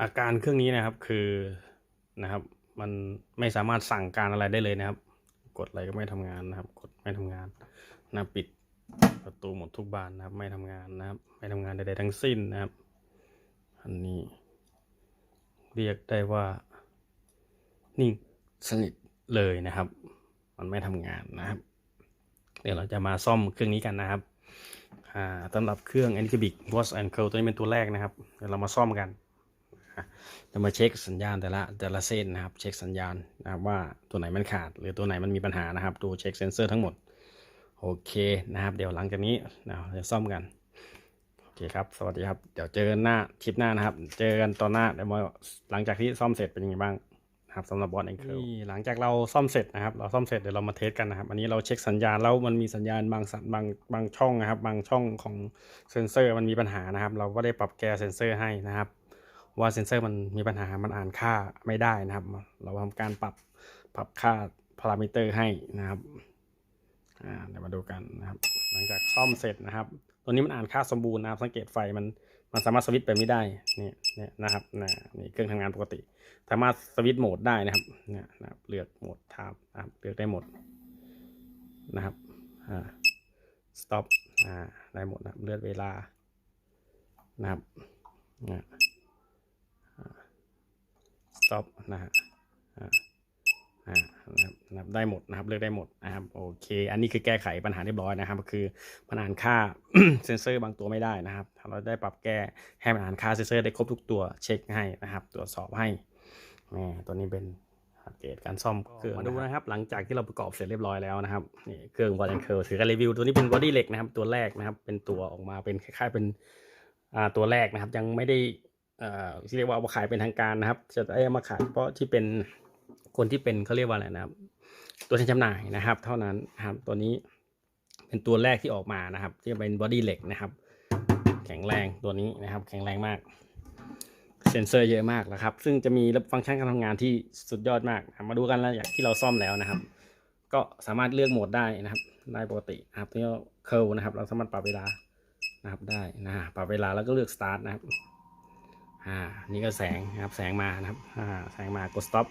อาการเครื่องนี้นะครับคือนะครับ มันไม่สามารถสั่งการอะไรได้เลยนะครับ กดอะไรก็ไม่ทำงานนะครับ กดไม่ทำงานนะปิดประตูหมดทุกบานนะครับ ไม่ทำงานนะครับ ไม่ทำงานใดๆทั้งสิ้นนะครับ อันนี้ เรียกได้ว่านิ่งสนิทเลยนะครับ มันไม่ทำงานนะครับ เดี๋ยวเราจะมาซ่อมเครื่องนี้กันนะครับอ่าสำหรับเครื่อง a n c a b i c Watch and Curl ตัวนี้เป็นตัวแรกนะครับ เดี๋ยวเรามาซ่อมกัน จะมาเช็คสัญญาณแต่ละแต่ละเส้นนะครับ เช็คสัญญาณนะครับว่าตัวไหนมันขาด หรือตัวไหนมันมีปัญหานะครับ ดูเช็คเซนเซอร์ทั้งหมด โอเคนะครับ เดี๋ยวหลังจากนี้เราจะซ่อมกันโอเคครับ สวัสดีครับ เดี๋ยวเจอกันหน้าคลิปหน้านะครับ เจอกันตอนหน้าเดี๋ยวมาหลังจากที่ซ่อมเสร็จเป็นยังไงบ้างนะครับสำหรับบอลเองคือนี่หลังจากเราซ่อมเสร็จนะครับ เราซ่อมเสร็จเดี๋ยวเรามาเทสกันนะครับ อันนี้เราเช็คสัญญาณแล้วมันมีสัญญาณบางสัญบางบางช่องนะครับ บางช่องของเซนเซอร์มันมีปัญหานะครับ เราก็ได้ปรับแก้เซนเซอร์ให้นะครับ ว่าเซนเซอร์มันมีปัญหา มันอ่านค่าไม่ได้นะครับ เราทำการปรับปรับค่าพารามิเตอร์ให้นะครับเดี๋ยวมาดูกันนะครับ หลังจากซ่อมเสร็จนะครับ ตัวนี้มันอ่านค่าสมบูรณ์นะครับ สังเกตไฟมันมันสามารถสวิตช์ไปไม่ได้นี่เนี่ยนะครับนะนี่เครื่องทำงานปกติ สามารถสวิตช์โหมดได้นะครับเนี่ยนะครับเลือกโหมดไทม์นะครับเลือกได้หมดนะครับอ่า stop อ่าได้หมดนับเลือกเวลานะครับนะ ฮะอ่าอ่านะครับนะครับได้หมดนะครับเลือกได้หมดนะครับโอเค อันนี้คือแก้ไขปัญหาเรียบร้อยนะครับ ก็คือมันอ่านค่าเซนเซอร์บางตัวไม่ได้นะครับเราได้ปรับแก้ให้มันอ่านค่าเซนเซอร์ได้ครบทุกตัวเช็คให้นะครับ ตรวจสอบให้แหมตัวนี้เป็นอัปเกรดการซ่อมเครื่องมาดูนะครับ หลังจากที่เราประกอบเสร็จเรียบร้อยแล้วนะครับนี่เครื่องวอลเลนเคิร์ถือการรีวิวตัวนี้เป็นบอดี้เหล็กนะครับ ตัวแรกนะครับ เป็นตัวออกมาเป็นคล้ายๆเป็นตัวแรกนะครับ ยังไม่ได้ ที่เรียกว่ามาขายเป็นทางการนะครับ จะได้เอามาขายเฉพาะที่เป็นคนที่เป็นเขาเรียกว่าอะไรนะครับ ตัวแทนจำหน่ายนะครับ เท่านั้นครับตัวนี้เป็นตัวแรกที่ออกมานะครับ ที่เป็นบอดี้เหล็กนะครับ แข็งแรงตัวนี้นะครับ แข็งแรงมาก เซนเซอร์เยอะมากนะครับ ซึ่งจะมีฟังก์ชันการทำงานที่สุดยอดมากมาดูกันแล้วอย่างที่เราซ่อมแล้วนะครับ ก็สามารถเลือกโหมดได้นะครับได้ปกตินะครับที่เคิลนะครับ เราสามารถปรับเวลานะครับได้นะปรับเวลาแล้วก็เลือกสตาร์ทนะครับ อ่านี่ก็แสงนะครับแสงมานะครับอ่าแสงมากด stop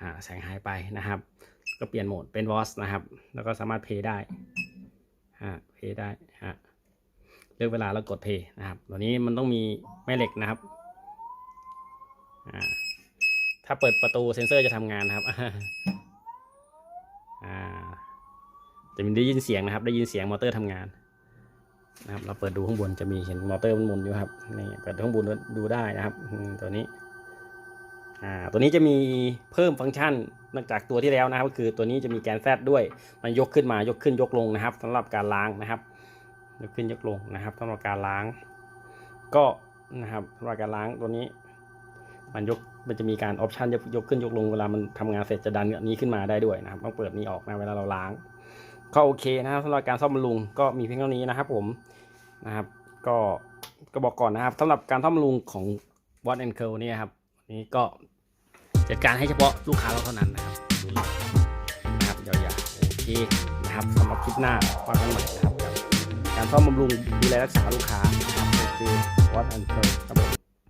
อ่าแสงหายไปนะครับ ก็เปลี่ยนโหมดเป็น voice นะครับ แล้วก็สามารถ play ได้อ่า play ได้ฮะเลือกเวลาแล้วกด play นะครับตัวนี้มันต้องมีแม่เหล็กนะครับอ่าถ้าเปิดประตูเซนเซอร์จะทำงานนะครับอ่าจะมีได้ยินเสียงนะครับ ได้ยินเสียงมอเตอร์ทำงาน นะครับ เราเปิดดูข้างบนจะมีเห็นมอเตอร์มันหมุนอยู่ครับนี่เปิดข้างบนดูได้นะครับตัวนี้อ่าตัวนี้จะมีเพิ่มฟังก์ชันนอกจากตัวที่แล้วนะครับ ก็คือตัวนี้จะมีแกนแซดด้วย มันยกขึ้นมายกขึ้นยกลงนะครับสำหรับการล้างนะครับ ยกขึ้นยกลงนะครับสำหรับการล้าง ก็นะครับสำหรับการล้างตัวนี้ มันยกมันจะมีการออปชันยกขึ้นยกลงเวลามันทำงานเสร็จจะดันอันนี้ขึ้นมาได้ด้วยนะครับ ต้องเปิดนี้ออกนะเวลาเราล้าง ก็โอเคนะครับสำหรับการซ่อมบำรุงก็มีเพียงเท่านี้นะครับผมนะครับ ก็ก็บอกก่อนนะครับสำหรับการซ่อมบำรุงของ Watt and Curl เนี่ครับนี่ก็จัดการให้เฉพาะลูกค้าเราเท่านั้นนะครับนะครับยาวๆโอเคนะครับสำหรับคลิปหน้าว่ากันใหม่นะครับกับการซ่อมบำรุงดูแลรักษาลูกค้านะครับก็คือ Watt and Curl ครับผม